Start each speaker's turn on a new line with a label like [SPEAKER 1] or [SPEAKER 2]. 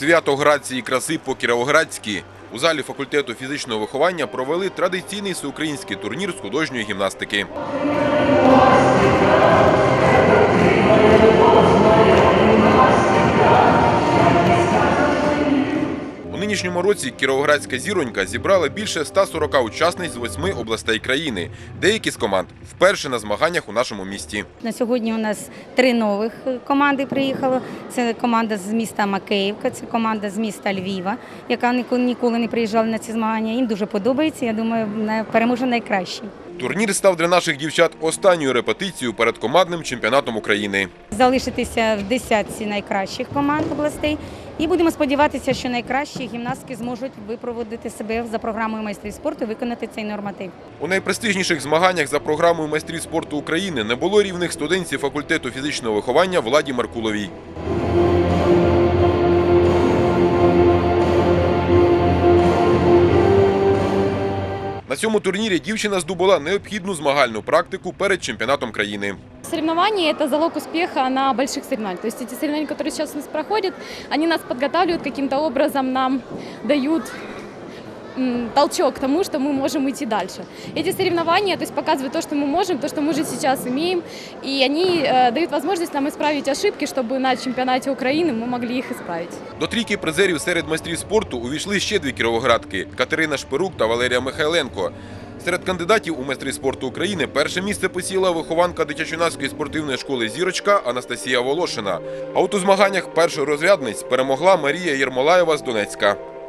[SPEAKER 1] Свято грації краси по кіровоградськи у залі факультету фізичного виховання провели традиційний всеукраїнський турнір з художньої гімнастики. Нинішньому році кіровоградська зіронька зібрала більше 140 учасниць з восьми областей країни. Деякі з команд вперше на змаганнях у нашому місті.
[SPEAKER 2] На сьогодні у нас три нових команди приїхало. Це команда з міста Макеївка, це команда з міста Львіва, яка ніколи не приїжджала на ці змагання. Їм дуже подобається. Я думаю, переможе найкращий.
[SPEAKER 1] Турнір став для наших дівчат останньою репетицією перед командним чемпіонатом України.
[SPEAKER 2] Залишитися в десятці найкращих команд областей. І будемо сподіватися, що найкращі гімнастки зможуть випроводити себе за програмою майстрів спорту, і виконати цей норматив.
[SPEAKER 1] У найпрестижніших змаганнях за програмою майстрів спорту України не було рівних студентів факультету фізичного виховання Владі Меркуловій. На цьому турнірі дівчина здобула необхідну змагальну практику перед чемпіонатом країни.
[SPEAKER 3] Соревнования – это залог успеха на больших соревнованиях. То есть эти соревнования, которые сейчас у нас проходят, они нас подготавливают каким-то образом, нам дают м, толчок к тому, что мы можем идти дальше. Эти соревнования то есть, показывают то, что мы можем, то, что мы уже сейчас имеем, и они э, дают возможность нам исправить ошибки, чтобы на чемпионате Украины мы могли их исправить.
[SPEAKER 1] До трійки призерів серед майстрів спорту увійшли ще дві кіровоградки Катерина Шпирук та Валерія Михайленко. Серед кандидатів у майстри спорту України перше місце посіла вихованка дитячо-юнацької спортивної школи Зірочка Анастасія Волошина. А от у змаганнях першорозрядниць перемогла Марія Єрмолаєва з Донецька.